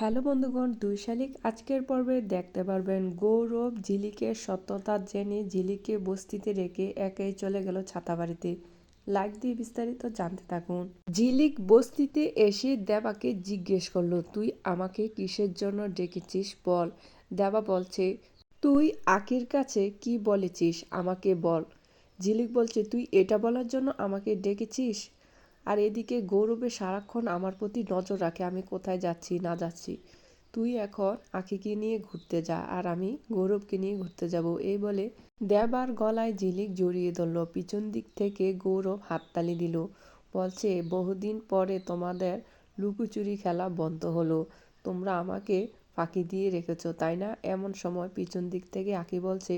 Hello বন্ধুগণ দুই শালিক আজকের পর্বে দেখতে পারবেন গৌরব ঝিলিকের সত্যতা জেনে ঝিলিকে বস্তিতে রেখে একাই চলে গেল ছাতাবাড়িতে। লাইক দিয়ে বিস্তারিত জানতে থাকুন। ঝিলিক বস্তিতে এসে দেবাকে জিজ্ঞেস করল, তুই আমাকে কিসের জন্য ডেকেছিস বল? দেবা বলছে, তুই আকির কাছে কি বলেছিস আমাকে বল। ঝিলিক বলছে, তুই এটা বলার জন্য আমাকে ডেকেছিস? আর এদিকে গৌরবে সারাক্ষণ আমার প্রতি নজর রাখে, আমি কোথায় যাচ্ছি, না যাচ্ছি। তুই এখন আখিকে নিয়ে ঘুরতে যা আর আমি গৌরবকে নিয়ে ঘুরতে যাব। এই বলে দেবার গলায় ঝিলিক জড়িয়ে ধরল। পিছন দিক থেকে গৌরব হাততালি দিল। বলছে, বহুদিন পরে তোমাদের লুকোচুরি খেলা বন্ধ হলো। তোমরা আমাকে ফাঁকি দিয়ে রেখেছ, তাই না? এমন সময় পিছন দিক থেকে আঁকি বলছে,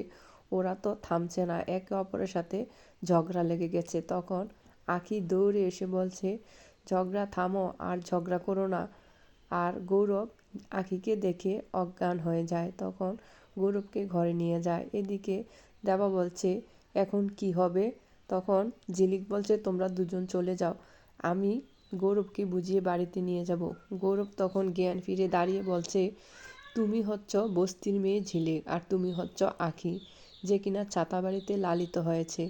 ওরা তো থামছে না, একে অপরের সাথে ঝগড়া লেগে গেছে। তখন আখি দৌড়ে এসে বলছে, ঝগড়া থামো আর ঝগড়া করো না। আর গৌরব আখিকে দেখে অজ্ঞান হয়ে যায়। তখন গৌরবকে ঘরে নিয়ে যায়। এদিকে দেবা বলছে, এখন কি হবে? তখন ঝিলিক বলছে, তোমরা দুজন চলে যাও। আমি গৌরবকে বুঝিয়ে বাড়িতে নিয়ে যাব। গৌরব তখন জ্ঞান ফিরে দাঁড়িয়ে বলছে, তুমি হচ্ছ বস্তির মেয়ে ঝিলিক, আর তুমি হচ্ছ আঁখি, যে কিনা ছাতা বাড়িতে লালিত হয়েছে।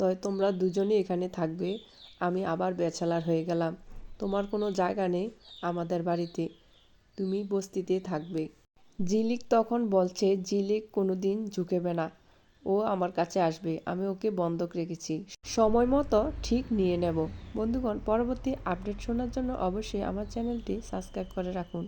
তো তোমরা দুজনেই এখানে থাকবে। আমি আবার ব্যাচেলার হয়ে গেলাম। তোমার কোনো জায়গা নেই আমাদের বাড়িতে। তুমি বস্তিতে থাকবে। জিলিক তখন বলছে, জিলিক কোনো দিন ঝুঁকেবে না। ও আমার কাছে আসবে। আমি ওকে বন্ধক রেখেছি। সময় মতো ঠিক নিয়ে নেব। বন্ধুগণ, পরবর্তী আপডেট শোনার জন্য অবশ্যই আমার চ্যানেলটি সাবস্ক্রাইব করে রাখুন।